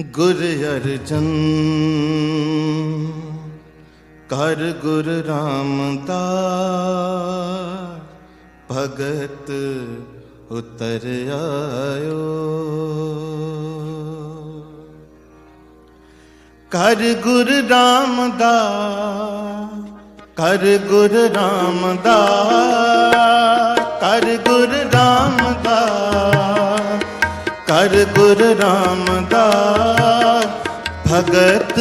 ਗੁਰ ਅਰਜਨ, ਕਰ ਗੁਰ ਰਾਮਦਾਸ, ਭਗਤ ਉਤਰ ਆਇਓ। ਕਰ ਗੁਰ ਰਾਮਦਾਸ, ਕਰ ਗੁਰ ਰਾਮਦਾਸ, ਕਰ ਗੁਰ ਰਾਮਦਾਸ ਕਰ ਗੁਰ ਰਾਮਦਾਸ। ਭਗਤ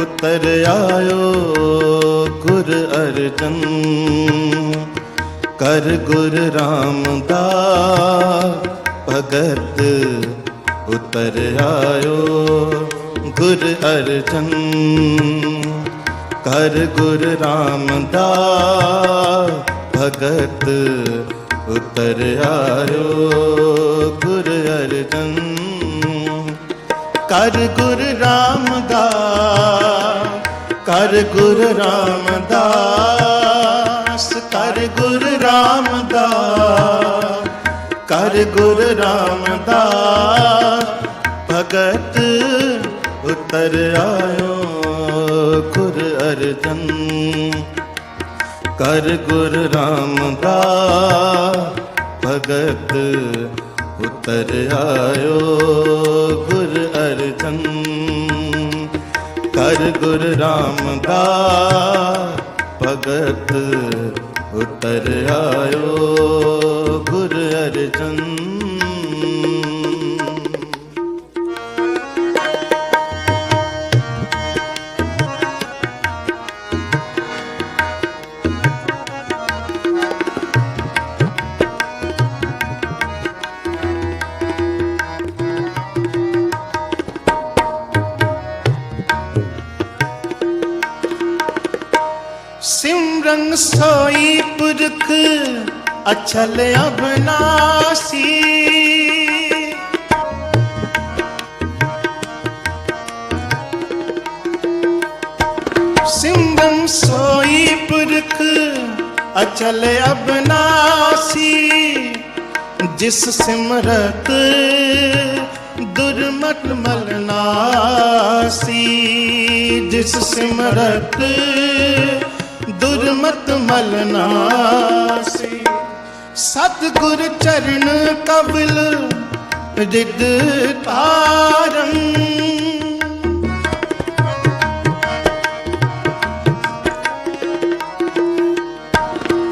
ਉਤਰ ਆਇਓ ਗੁਰ ਅਰਜਨ। ਕਰ ਗੁਰ ਰਾਮਦਾਸ। ਭਗਤ ਉਤਰ ਆਇਓ ਗੁਰ ਅਰਜਨ। ਕਰ ਗੁਰ ਰਾਮਦਾਸ। ਭਗਤ ਉਤਰ ਆਇਓ ਗੁਰ ਅਰਜਨ। ਕਰ ਗੁਰ ਰਾਮਦਾਸ ਕਰ ਗੁਰ ਰਾਮਦਾਸ ਕਰ ਗੁਰ ਰਾਮਦਾਸ ਕਰ ਗੁਰ ਰਾਮਦਾਸ ਭਗਤ ਉਤਰ ਆਇਓ ਗੁਰ ਅਰਜਨ। ਕਰ ਗੁਰ ਰਾਮਦਾਸ ਭਗਤ ਉਤਰ ਆਇਓ ਗੁਰ ਅਰਜਨ। ਕਰ ਗੁਰ ਰਾਮਦਾਸ ਭਗਤ ਉਤਰ ਆਇਓ ਗੁਰ ਅਰਜਨ। ਸਿਮਰਨ ਸੋਈ ਪੁਰਖ ਅਚਲ ਅਬਨਾਸੀ। ਸਿਮਰਨ ਸੋਈ ਪੁਰਖ ਅਚਲ ਅਬਨਾਸੀ। ਜਿਸ ਸਿਮਰਤ ਦੁਰਮਤ ਮਲਨਾਸੀ। ਜਿਸ ਸਿਮਰਤ ਦੁਰਮਤ ਮਲਨਾਸੀ ਸਤਿਗੁਰ ਚਰਨ ਕਬਲ ਰਿਦ ਤਾਰੰ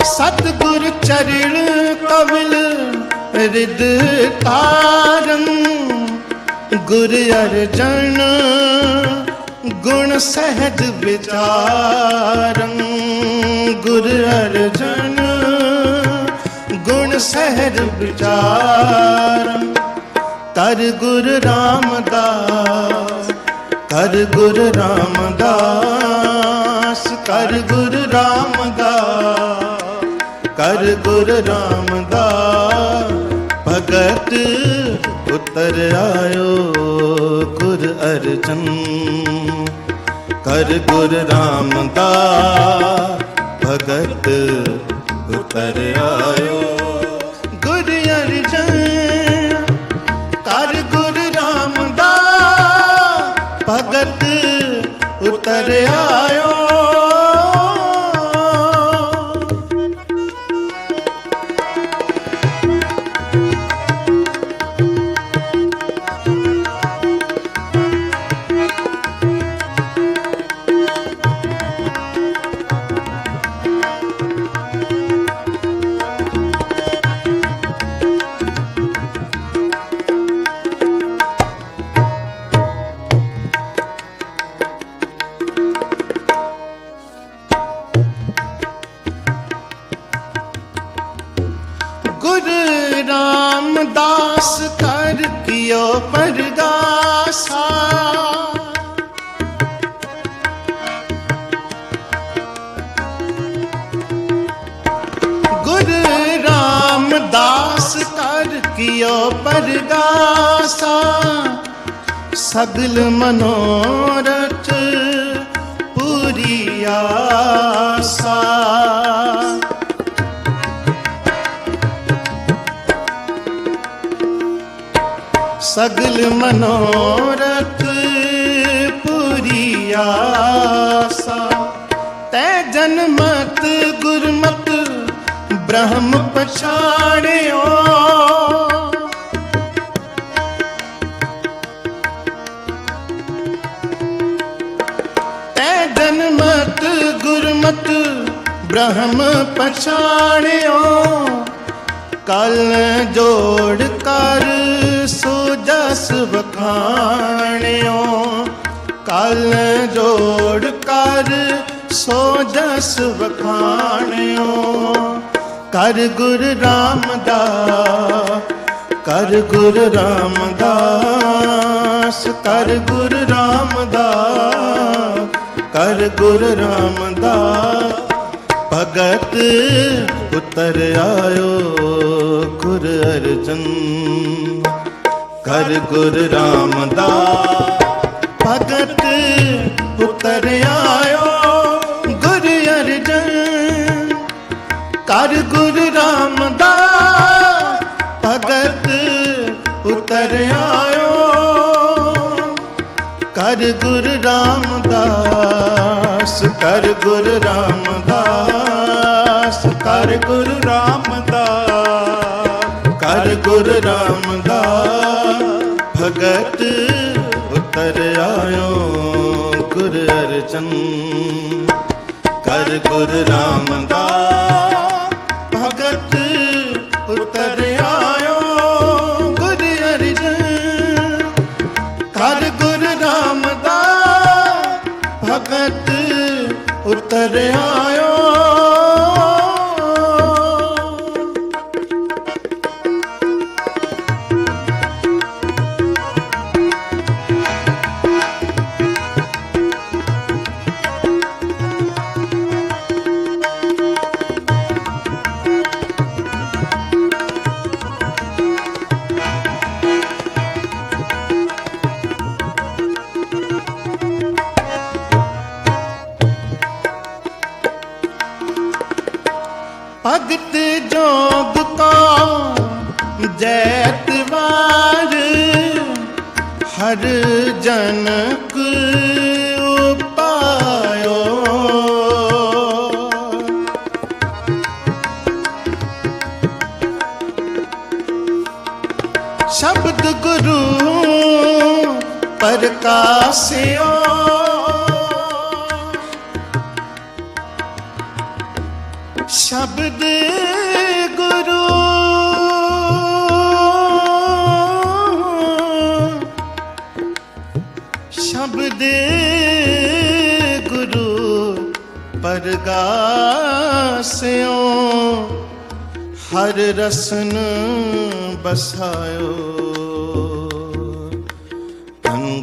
ਸਤਿਗੁਰ ਚਰਨ ਕਬਲ ਰਿਦ ਤਾਰੰ ਗੁਰ ਅਰਜਨ ਗੁਣ ਸਹਿਜ ਵਿਚਾਰੰ, ਗੁਰ ਅਰਜਨ। ਗੁਣ ਸਹਿਜ ਵਿਚਾਰੰ ਕਰ ਗੁਰ ਰਾਮਦਾਸ ਕਰ ਗੁਰ ਰਾਮਦਾਸ ਕਰ ਗੁਰ ਰਾਮਦਾਸ ਕਰ ਗੁਰ ਰਾਮਦਾਸ। ਭਗਤ ਉਤਰ ਆਇਓ ਗੁਰ ਅਰਜਨ। ਕਰ ਗੁਰ ਰਾਮਦਾਸ ਭਗਤ ਉਤਰ ਆਇਓ ਗੁਰ ਅਰਜਨ। ਕਰ ਗੁਰ ਰਾਮਦਾਸ ਭਗਤ ਉਤਰ ਆਇਓ ਕਰ ਕਿਓ ਪਰਗਾਸਾ ਸਗਲ ਮਨੋਰਥ ਪੂਰੀ ਆਸਾ। ਸਗਲ ਮਨੋਰਥ ਪੁਰੀ ਆਸਾ। ਤੈ ਜਨਮਤ ਗੁਰਮਤ ਬ੍ਰਹਮ ਪਛਾਣਿਓ। ਤੈ ਜਨਮਤ, ਗੁਰਮਤ ਬ੍ਰਹਮ ਪਛਾਣਿਓ। ਕਲ ਜੋੜ ਕਰ ਸੋ ਜਸ ਵਖਾਣਿਓ। ਕਲ ਜੋੜ ਕਰ ਸੋ ਜਸ ਵਖਾਣਿਓ। ਕਰ ਗੁਰ ਰਾਮਦਾਸ, ਕਰ ਗੁਰ ਰਾਮਦਾਸ, ਕਰ ਗੁਰ ਰਾਮਦਾਸ, ਕਰ ਗੁਰ ਰਾਮਦਾਸ। ਭਗਤ ਉਤਰ ਆਇਓ ਗੁਰ ਅਰਜਨ, ਕਰ ਗੁਰ ਰਾਮਦਾਸ। ਭਗਤ ਉਤਰ ਕਰ ਗੁਰ ਰਾਮਦਾਸ ਭਗਤ ਉਤਰ ਆਇਓ। ਕਰ ਗੁਰ ਰਾਮਦਾਸ, ਕਰ ਗੁਰ ਰਾਮਦਾਸ, ਕਰ ਗੁਰ ਰਾਮਦਾਸ, ਕਰ ਗੁਰ ਰਾਮਦਾਸ ਭਗਤ ਉਤਰ ਆਇਓ। ਗੁਰ ਅਰਜਨ, ਕਰ ਗੁਰ ਰਾਮਦਾਸ। ਅਗਤ ਜੋਗ ਕੋ ਜੈਤਵਾਰ ਹਰ ਜਨਕ ਉਪਾਇਓ। ਸ਼ਬਦ ਗੁਰੂ ਪ੍ਰਕਾਸਿਓ। ਸ਼ਬਦ ਗੁਰੂ। ਸ਼ਬਦ ਗੁਰੂ ਪਰਗਾਸਿਓ। ਹਰ ਰਸਨ ਬਸਾਇਓ।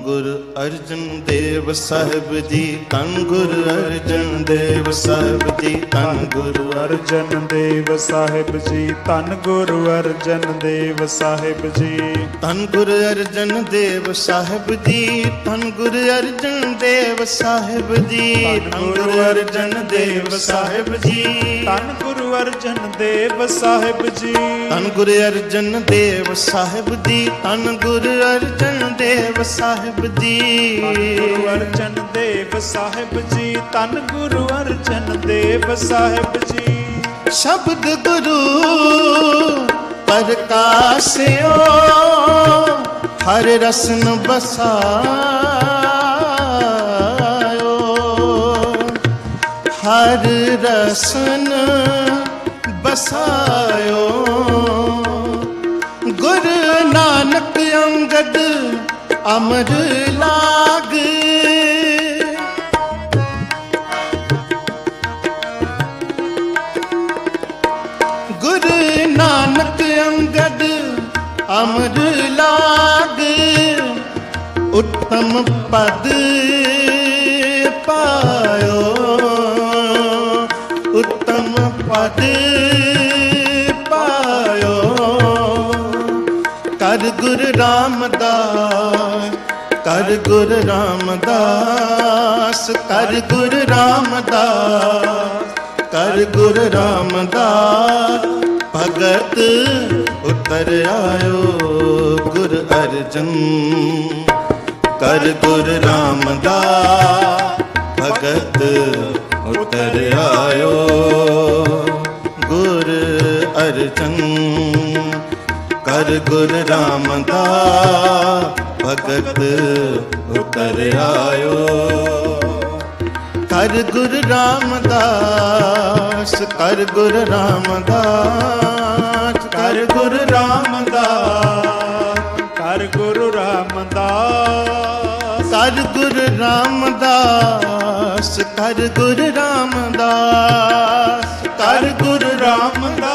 ਗੁਰ ਅਰਜਨ ਦੇਵ ਸਾਹਿਬ ਜੀ ਧੰਨ ਗੁਰ ਅਰਜਨ ਦੇਵ ਸਾਹਿਬ ਜੀ ਧੰਨ ਗੁਰ ਅਰਜਨ ਦੇਵ ਸਾਹਿਬ ਜੀ ਧੰਨ ਗੁਰੂ ਅਰਜਨ ਦੇਵ ਸਾਹਿਬ ਜੀ ਧੰਨ ਗੁਰ ਅਰਜਨ ਦੇਵ ਸਾਹਿਬ ਜੀ ਧੰਨ ਗੁਰ ਅਰਜਨ ਦੇਵ ਸਾਹਿਬ ਜੀ ਧੰਨ ਗੁਰ ਅਰਜਨ ਦੇਵ ਸਾਹਿਬ ਜੀ ਧੰਨ ਗੁਰੂ ਅਰਜਨ ਦੇਵ ਸਾਹਿਬ ਜੀ ਧੰਨ ਗੁਰ ਅਰਜਨ ਦੇਵ ਸਾਹਿਬ ਜੀ ਧੰਨ ਗੁਰ ਅਰਜਨ ਦੇਵ ਸਾਹਿਬ ਜੀ ਗੁਰੂ ਅਰਜਨ ਦੇਵ ਸਾਹਿਬ ਜੀ, ਧੰਨ ਗੁਰੂ ਅਰਜਨ ਦੇਵ ਸਾਹਿਬ ਜੀ। ਸ਼ਬਦ ਗੁਰੂ ਪ੍ਰਕਾਸਿਓ, ਹਰ ਰਸਨ ਬਸਾਇਓ ਹਰ ਰਸਨ ਬਸਾਇਓ ਅਮਰ ਲਾਗ। ਗੁਰ ਨਾਨਕ ਅੰਗਦ ਅਮਰ ਲਾਗ। ਉੱਤਮ ਪਦ ਪਾਇਓ। ਉੱਤਮ ਪਦ ਕਰ ਗੁਰ ਰਾਮਦਾਸ, ਕਰ ਗੁਰ ਰਾਮਦਾਸ, ਕਰ ਗੁਰ ਰਾਮਦਾਸ, ਕਰ ਗੁਰ ਰਾਮਦਾਸ। ਭਗਤ ਉਤਰ ਆਇਓ ਗੁਰ ਅਰਜਨ, ਕਰ ਗੁਰ ਰਾਮਦਾਸ। ਭਗਤ ਉਤਰ ਆਇਓ ਗੁਰ ਅਰਜਨ। ਕਰ ਗੁਰ ਰਾਮਦਾਸ ਭਗਤ ਉਤਰ ਆਇਓ। ਕਰ ਗੁਰ ਰਾਮਦਾਸ ਕਰ ਗੁਰ ਰਾਮਦਾਸ ਕਰ ਗੁਰ ਰਾਮਦਾਸ ਕਰ ਗੁਰੂ ਰਾਮਦਾਸ। ਕਰ ਗੁਰ ਰਾਮਦਾਸ ਕਰ ਗੁਰ ਰਾਮਦਾਸ ਕਰ ਗੁਰ ਰਾਮਦਾਸ।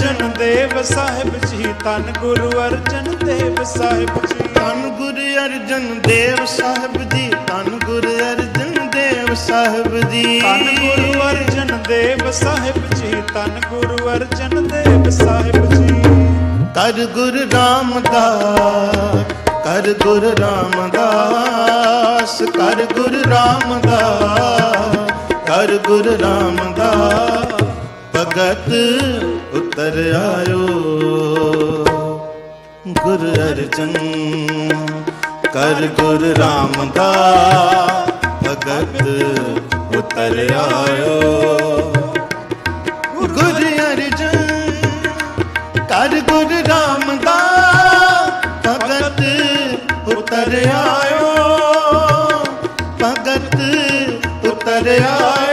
ਸਾਹਿਬ ਜੀ ਧੰਨ ਗੁਰੂ ਅਰਜਨ ਦੇਵ ਸਾਹਿਬ ਜੀ। ਧੰਨ ਗੁਰੂ ਅਰਜਨ ਦੇਵ ਸਾਹਿਬ ਜੀ ਧੰਨ ਗੁਰੂ ਅਰਜਨ ਦੇਵ ਸਾਹਿਬ ਜੀ। ਧੰਨ ਗੁਰੂ ਅਰਜਨ ਦੇਵ ਸਾਹਿਬ ਜੀ ਧੰਨ ਗੁਰੂ ਅਰਜਨ ਦੇਵ ਸਾਹਿਬ ਜੀ। ਕਰ ਗੁਰੂ ਰਾਮਦਾਸ ਕਰ ਗੁਰੂ ਰਾਮਦਾਸ ਕਰ ਗੁਰੂ ਰਾਮਦਾਸ ਕਰ ਗੁਰੂ ਰਾਮਦਾਸ। ਭਗਤ ਉਤਰ ਆਇਓ ਗੁਰੂ ਅਰਜਨ, ਕਰ ਗੁਰੂ ਰਾਮਦਾਸ ਭਗਤ ਉਤਰ ਆਇਓ। ਗੁਰੂ ਅਰਜਨ, ਕਰ ਗੁਰ ਰਾਮਦਾਸ ਭਗਤ ਉਤਰ ਆਇਓ। ਭਗਤ ਉਤਰ ਆਇਓ।